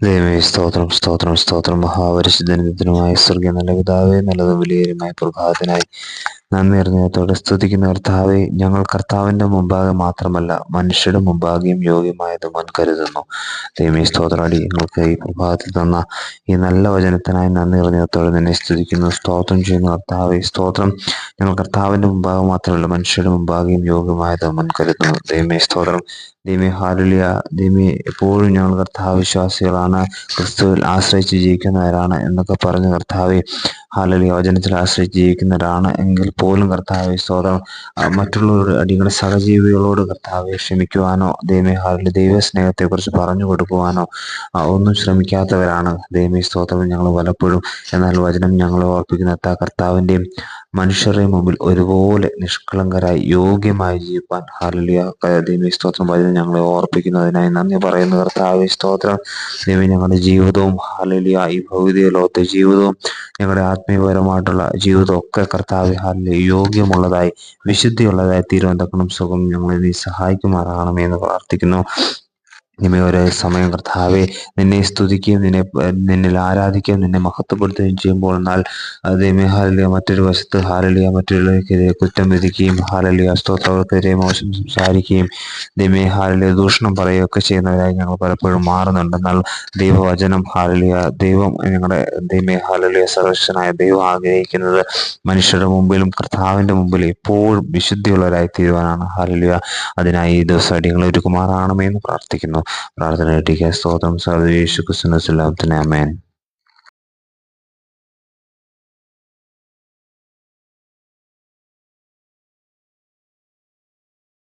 ദൈവമേ സ്തോത്രം സ്തോത്രം സ്തോത്രം. മഹാപരിശുദ്ധനുമായ സ്വർഗീയ നല്ല പിതാവേ നല്ലതും വിലയേരുമായ പ്രഭാതത്തിനായി നന്ദി അറിഞ്ഞത്തോടെ സ്തുതിക്കുന്ന കർത്താവെ. ഞങ്ങൾ കർത്താവിന്റെ മുമ്പാകെ മാത്രമല്ല മനുഷ്യരുടെ മുമ്പാകെയും യോഗ്യമായത് മുൻകരുതുന്നു ദൈവമേ സ്തോത്രാടി. ഞങ്ങൾക്ക് ഈ പ്രഭാതത്തിൽ തന്ന ഈ നല്ല വചനത്തിനായി നന്ദി അറിഞ്ഞത്തോടെ നിന്നെ സ്തുതിക്കുന്നു സ്തോത്രം ചെയ്യുന്ന കർത്താവെ. സ്തോത്രം. ഞങ്ങൾ കർത്താവിന്റെ മുമ്പാകെ മാത്രമല്ല മനുഷ്യരുടെ മുമ്പാകെയും യോഗ്യമായത് മുൻകരുതുന്നു ദൈവമേ സ്തോത്രം. ദൈവമേ ഹാലുലിയ. ദൈവമേ എപ്പോഴും ഞങ്ങൾ കർത്താവിശ്വാസികളാണ് ക്രിസ്തുവിൽ ആശ്രയിച്ച് ജീവിക്കുന്നവരാണ് എന്നൊക്കെ പറഞ്ഞ കർത്താവെ ഹാലലിയ വചനത്തിൽ ആശ്രയിച്ച് ജീവിക്കുന്നവരാണ് എങ്കിൽ പോലും കർത്താവെ സ്വതം മറ്റുള്ളവരുടെ അടിയുടെ സഹജീവികളോട് കർത്താവെ ക്ഷമിക്കുവാനോ ദൈവമേ ദൈവ സ്നേഹത്തെക്കുറിച്ച് പറഞ്ഞു കൊടുക്കുവാനോ ഒന്നും ശ്രമിക്കാത്തവരാണ്. ദൈവമേ സ്തോത്രം ഞങ്ങൾ പലപ്പോഴും എന്നാൽ വചനം ഞങ്ങളെ ഓർപ്പിക്കുന്ന കർത്താവിന്റെയും മനുഷ്യരുടെ മുമ്പിൽ ഒരുപോലെ നിഷ്കളങ്കരായി യോഗ്യമായി ജീവിപ്പാൻ. ഹാലിയ ദൈവമേ സ്തോത്രം. വചനം ഞങ്ങളെ ഓർപ്പിക്കുന്നതിനായി നന്ദി പറയുന്ന. കർത്താവ് സ്തോത്രം. ദൈവം ഞങ്ങളുടെ ജീവിതവും ഹാലിയ ഈ ഭൗതിക ലോകത്തെ ജീവിതവും ഞങ്ങളുടെ ആത്മീയപരമായിട്ടുള്ള ജീവിതവും ഒക്കെ കർത്താവ് ഹാലിയ യോഗ്യമുള്ളതായി വിശുദ്ധിയുള്ളതായി തീരുവന്തക്കണം സുഖം ഞങ്ങളെ നീ സഹായിക്കുമാറാകണമേ എന്ന് പ്രാർത്ഥിക്കുന്നു. നിമേ ഓരോ സമയം കർത്താവെ നിന്നെ സ്തുതിക്കുകയും നിന്നെ നിന്നിൽ ആരാധിക്കുകയും നിന്നെ മഹത്വപ്പെടുത്തുകയും ചെയ്യുമ്പോൾ എന്നാൽ അതേമേ ഹാലലിയ മറ്റൊരു വശത്ത് ഹാലലിയ മറ്റുള്ളവർക്കെതിരെ കുറ്റം വിധിക്കുകയും ഹാലലിയ സ്തോത്രവർക്കെതിരെ മോശം സംസാരിക്കുകയും ദൈവമേ ഹാലലിയ ദൂഷണം പറയുകയൊക്കെ ചെയ്യുന്നവരായി ഞങ്ങൾ പലപ്പോഴും മാറുന്നുണ്ട്. എന്നാൽ ദൈവവചനം ഹാലലിയ ദൈവം ഞങ്ങളുടെ ദൈവമേ ഹാലലിയ സർവശനായ ദൈവം ആഗ്രഹിക്കുന്നത് മനുഷ്യരുടെ മുമ്പിലും കർത്താവിന്റെ മുമ്പിൽ എപ്പോഴും വിശുദ്ധിയുള്ളവരായി തീരുവാനാണ് ഹാലലിയ അതിനായി ഈ ദിവസം അടിയങ്ങൾ ഒരുക്കുമാറാണമേ എന്ന് പ്രാർത്ഥിക്കുന്നു. പ്രാർത്ഥന കിട്ടിയ സ്തോത്രം സർവേശു ക്രിസ്തുന അമേൻ